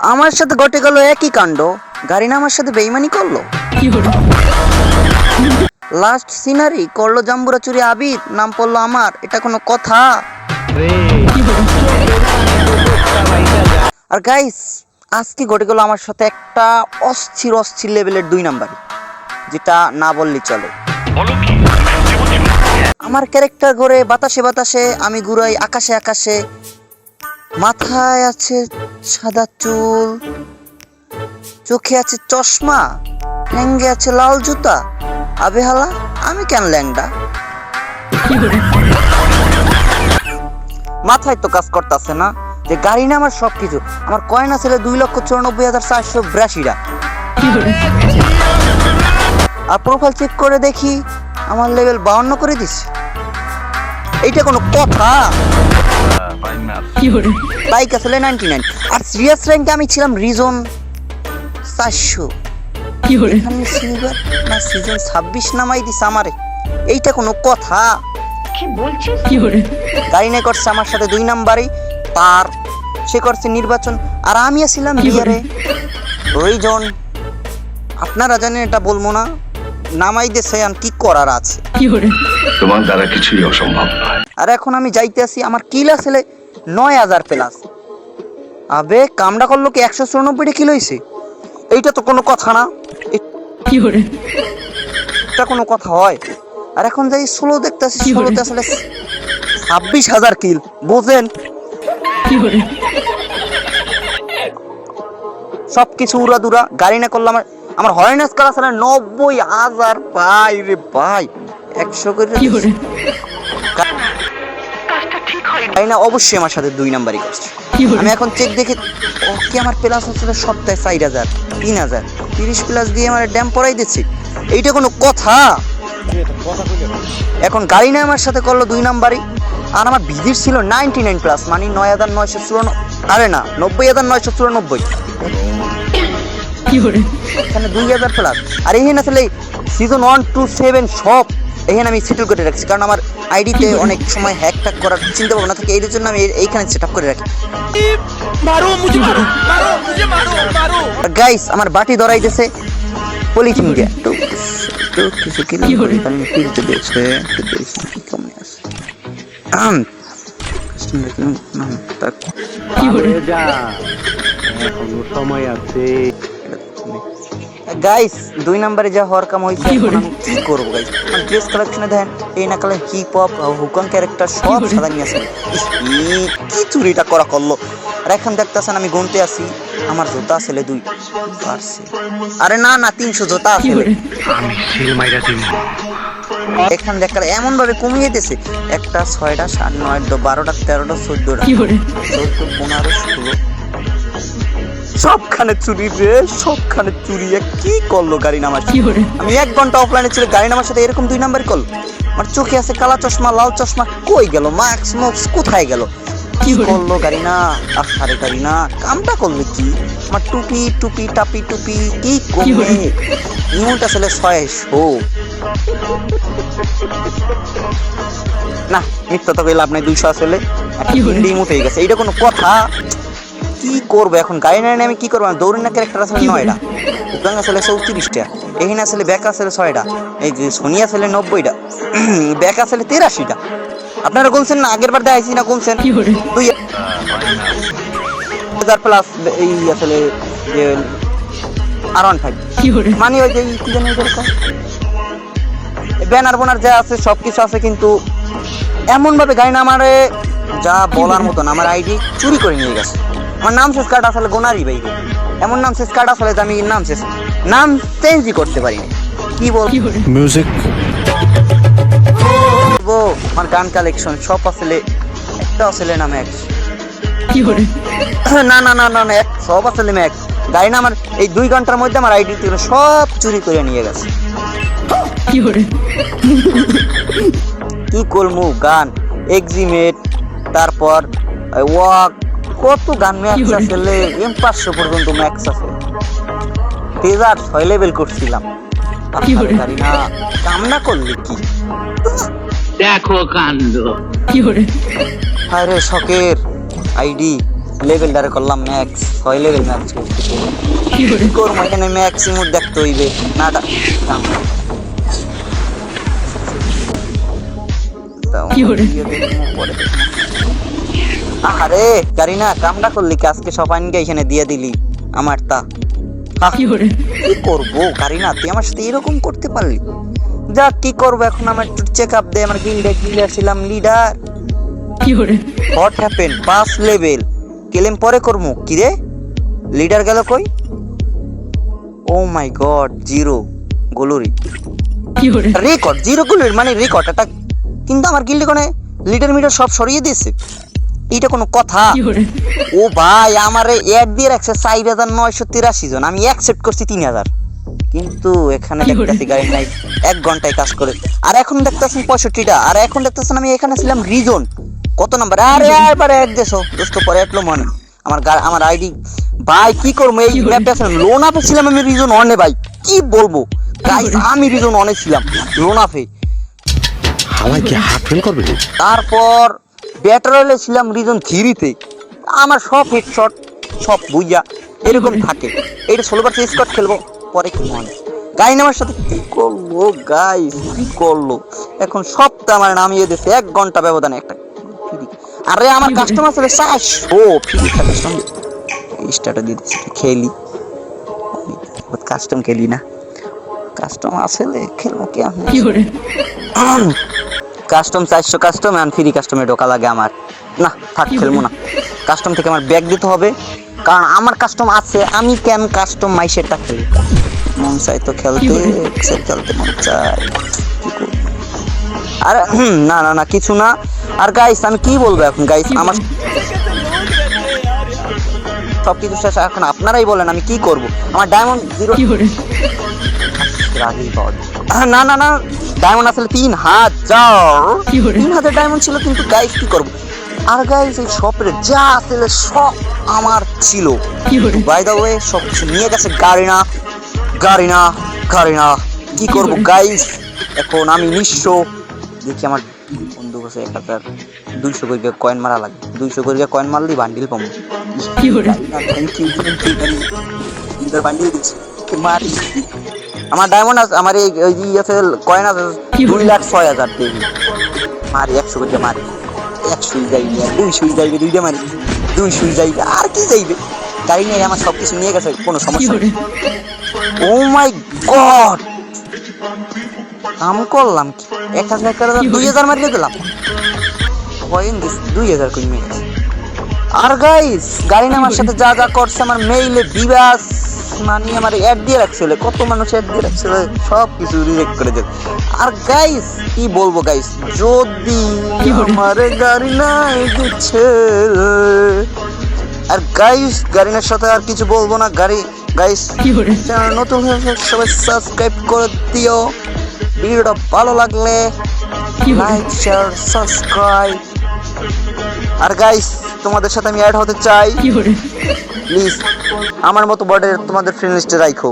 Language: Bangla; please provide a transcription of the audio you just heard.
আমার সাথে ঘটে গেল একই কাণ্ড। গাড়ি না আমার সাথে বেইমানি করল? লাস্ট সিনারি করল জাম্বুরা চুরি আবিদ, নাম পড়ল আমার, এটা কোনো কথা? আর গাইস আজকে ঘটে গেল আমার সাথে একটা অস্থির অস্থির লেভেলের দুই নাম্বার যেটা না বললেই চলে। আমার ক্যারেক্টার ঘরে বাতাসে বাতাসে, আমি ঘুরাই আকাশে আকাশে। মাথায় আছে সাদা চুল, চোখে আছে চশমা ল্যাঙ্গে আছে লাল জুতা। আবে হালা, আমি কেন ল্যাংডা? মাথায় তো কাজ করতেছে না যে গাড়ি না আমার সব কিছু আমার কয়েন আছে দুই লক্ষ চুরানব্বই হাজার চারশো বিরাশিটা। আর প্রোফাইল চেক করে দেখি, আমার লেভেল বাউন্ন করে দিস এইটা কোনো কথা। বাইক আসলে নাইনটি নাইন আর সিরিয়াস র্যাঙ্কে আমি ছিলাম রিজন চারশো। এখানে সিলভার না সিজন ছাব্বিশ নামাই দিস আমারে। এইটা কোনো কথা। গাড়ি নিয়ে করছে আমার সাথে দুই নাম্বারই তার। সে করছে নির্বাচন। আর আমি আসছিলাম আপনারা জানেন এটা বলব না। নামাই দিয়েছে আর কি করার আছে? তোমার দ্বারা কিছুই অসম্ভব নয়। আর এখন আমি যাইতে আসি আমার কিল আসলে নয় হাজার প্লাস। আবে কামটা করল কি একশো চুরানব্বইটা কিলো হয়েছে এইটা তো কোনো কথা না। এটা কোনো কথা হয়। আর এখন যাই ষোলো দেখতেছি ষোলোতে আসলে ছাব্বিশ হাজার কিল বোঝেন? সব কিছু উড়া দুরা গাড়ি না করলাম আমার আমার হয়নেস করা আসলে নব্বই হাজার ভাই রে ভাই। একশো করে গাড়ি না? অবশ্যই আমার সাথে দুই নাম্বারই করছে আমি এখন চেক দেখে ওকে আমার প্লাস হচ্ছে সপ্তাহে চার হাজার তিন হাজার তিরিশ প্লাস দিয়ে আমার ড্যাম পড়াই দিচ্ছি। এইটা কোনো কথা? এখন গাড়ি না আমার সাথে করল দুই নাম্বারই। আর আমার ভিজিট ছিল নাইনটি নাইন প্লাস মানে নয় হাজার নয়শো চুরানব্বই আরে না নব্বই হাজার নয়শো চুরানব্বই। এখানে দুই হাজার প্লাস আর এখানে আসলে সিজন ওয়ান টু সেভেন সব এখানে আমি সেটেল করে রাখছি। কারণ আমার আইডিতে অনেক সময় হ্যাক ট্যাক করার চিন্তা ভাবনা থাকে এই জন্য আমি এই- এইখানে সেট করে রাখি। গাইস আমার বাটি ধরাইতেছে পলিথিন দিয়ে একটু একটু কিছু কিলো কি বলে? আমি ফিরতে দিয়েছে একটু দেখি কি কমে আছে? আম। কাস্টমার কেন যা সময় আছে। গাইস দুই নম্বরে যা হওয়ার কাম হয়েছে কি এখন আমি কি করব গাইস আমার ড্রেস কালেকশনে দেখেন এই না কালে হিপ হপ হুকন ক্যারেক্টার সব সাদা নিয়ে আসে ইস, ই, কি চুরিটা করা করল? আর এখন দেখতেছেন আমি গুনতে আসি আমার জুতা আসলে দুই পারছে আরে না না তিনশো জুতা মাইরা এখান দেখার এমন ভাবে কমিয়ে দিয়েছে একটা ছয়টা সাত নয় দ- বারোটা তেরোটা চোদ্দটা। চোদ্দ পনেরো ষোলো। সবখানে চুরি রে সবখানে চুরি কি করল গাড়ি নামার আমি এক ঘণ্টা অফলাইনে ছিল গাড়ি নামার সাথে এরকম দুই নাম্বার কল আমার চোখে আছে কালা চশমা লাল চশমা কই গেল? মাস্ক মুক্স কোথায় গেল? কি করল গাড়ি না? আর গাড়ি না কামটা করল কি? আমার টুপি টুপি টাপি টুপি কি করবে বলে? ইমোট আসলে ছয়শো না মিথ্যা তো লাভ নাই দুইশো আসলে বলে? ইমোট হয়ে গেছে এইটা কোনো কথা? কি করব এখন? গাড়ি না আমি কি করব? দৌড়ি না ক্যারেক্টার আসলে নয়টা উদ্যান আসলে চৌত্রিশটা। এখানে আসলে ব্যাক আসলে ছয়টা এই যে সোনি আসলে নব্বইটা ব্যাক আসলে তেরাশিটা আপনারা বলছেন না? আগের বার দেখাইছি না দুই হাজার প্লাস এই আসলে আর ওয়ান ফাইভ মানে ওই যে কি জানি ব্যানার বোনার যা আছে সব কিছু আছে কিন্তু এমন ভাবে গাড়ি না আমারে যা বলার মতন। আমার আইডি চুরি করে নিয়ে গেছে। আমার নাম শেষ কার্ড আসলে গোনারি ভাই এমন নাম শেষ কার্ড আসলে যে আমি নাম শেষ নাম চেঞ্জই করতে পারিনি। কি বলব music. আমার গান কালেকশন সব আসলে একটা আসলে নাম এক। না না না না না এক সব আসলে ম্যাক গাড়ি না আমার এই দুই ঘণ্টার মধ্যে আমার আইডি সব চুরি করে নিয়ে গেছে। কি করব গান এক্সিমেট তারপর ওয়াক কত গান ম্যাক্স কি বলে? আসলে এম পাঁচশো পর্যন্ত ম্যাক্স আছে। ডেজার্ট ছয় লেভেল করছিলাম। কি না। কামনা করলে কি? দেখো কাণ্ড। আরে শখের আইডি লেভেলটারে করলাম ম্যাক্স ছয় লেভেল ম্যাক্স করতে কি করব এখানে ম্যাক্সিমুম দেখতে হইবে। না দা- দাম। পরে দেখব। আরে গাড়ি না কামটা করলি কি? আজকে এখানে দিয়ে দিলি আমার তা। কি করব? গাড়ি না তুই আমার সাথে এরকম করতে পারলি? যা কি করব এখন? আমার একটু চেক আপ দে আমার গিল্ডে গিল্ডার ছিলাম লিডার হোয়াট হ্যাপেন পাঁচ লেভেল কেলেম পরে করব কি রে? লিডার গেল কই? ও মাই গড জিরো গোলুরি। রেকর্ড জিরো গোলের মানে রেকর্ড এটা কিন্তু আমার গিল্ডে কোনে লিডার মিডার সব সরিয়ে দিয়েছে। এইটা কোনো কথা। ও ভাই আমার অ্যাড দিয়ে রাখছে চার হাজার নয়শো তিরাশি জন। আমি অ্যাকসেপ্ট করছি তিন হাজার। কিন্তু এখানে দেখতেছি গাড়ি নাই এক ঘন্টায় কাজ করে। আর এখন দেখতেছেন পঁয়ষট্টিটা। আর এখন দেখতেছেন আমি এখানে ছিলাম রিজন কত নাম্বার আরে এবারে এক দেশো দোস্ত পরে এটলো মনে। আমার গা- আমার আইডি ভাই কি করব? এই ম্যাপটা ছিলাম লোন আপে ছিলাম আমি রিজন অনে ভাই। কি বলব? গাইস আমি রিজন অনে ছিলাম। লোন আপে হালাই কি হাফ ফেল করবে? তারপর ব্যাটার হলে ছিলাম রিজন থ্রিতে আমার সব হেডশট সব বুইয়া এরকম থাকে। এটা ষোলো বার স্কট খেলব পরে কি মনে? গাইন আমার সাথে কি করল গাইস কি করল? এখন সবটা আমার নামিয়ে দিয়েছে এক ঘণ্টা ব্যবধানে একটা। আরে আমার কাস্টমার ছিল চারশো ফ্রি কাস্টম স্টার্টে দিয়ে দিচ্ছি খেলি। কাস্টম খেলি না। কাস্টম আসলে খেলব কি আমি কাস্টম চারশো কাস্টম আর ফ্রি কাস্টমে ঢোকা লাগে আমার। না থাক খেলব না। কাস্টম থেকে আমার ব্যাগ দিতে হবে। কারণ আমার কাস্টম আছে আমি কেন কাস্টম মাইসেরটা খেলি মন চাই তো খেলতে খেলতে মন চাই? আর হুম, না না না কিছু না। আর গাইস আমি কি বলব এখন? গাইস আমার সব কিছু শেষ। এখন আপনারাই বলেন আমি কি করব? আমার ডায়মন্ড জিরো না না না ডায়মন্ড আসলে তিন হাজার। তিন হাজার ডায়মন্ড ছিল কিন্তু গাইস কি করব? আর গাইস এই শপের যা আসলে সব আমার ছিল। বাই দা ওয়ে সব কিছু নিয়ে গেছে গাড়ি না গাড়ি না গাড়ি না কি করব গাইস এখন আমি নিঃস্ব। দেখি আমার বন্ধু কাছে এক হাজার দুইশো করে কয়েন মারা লাগে দুইশো করে কয়েন মারলি বান্ডিল পাবো। থ্যাংক ইউ বান্ডিল দিচ্ছি মারি। আমার ডায়মন্ড আছে আমার এই ওই যে আছে কয়েন আছে দুই লাখ ছয় হাজার দেবি মারি একশো করে মারি। একশোই যাইবে দুই দুইশোই যাইবে দুইটা মারি। দুইশোই যাইবে আর কি যাইবে? গাড়ি নিয়ে আমার সব কিছু নিয়ে গেছে কোনো সমস্যা নেই। ও মাই গড আমি করলাম কি? এক হাজার এক হাজার দুই হাজার মারিয়ে দিলাম। কয়েন দিস দুই হাজার কই মেয়ে আর গাইস গাড়ি নামার সাথে যা যা করছে আমার মেইলে বিবাস মানে আমার অ্যাড দিয়ে রাখছিল। কত মানুষ অ্যাড দিয়ে রাখছিল সব কিছু রিজেক্ট করে দেবে আর গাইস কি বলব গাইস যদি আমার গাড়ি নাই দিচ্ছে আর গাইস গাড়ির সাথে আর কিছু বলব না। গাড়ি গাইস চ্যানেল নতুন হয়েছে সবাই সাবস্ক্রাইব করে দিও। ভিডিওটা ভালো লাগলে লাইক শেয়ার সাবস্ক্রাইব আর গাইস তোমাদের সাথে আমি অ্যাড হতে চাই। প্লিজ আমার মতো বর্ডের তোমাদের ফ্রেন্ড লিস্টে রাখো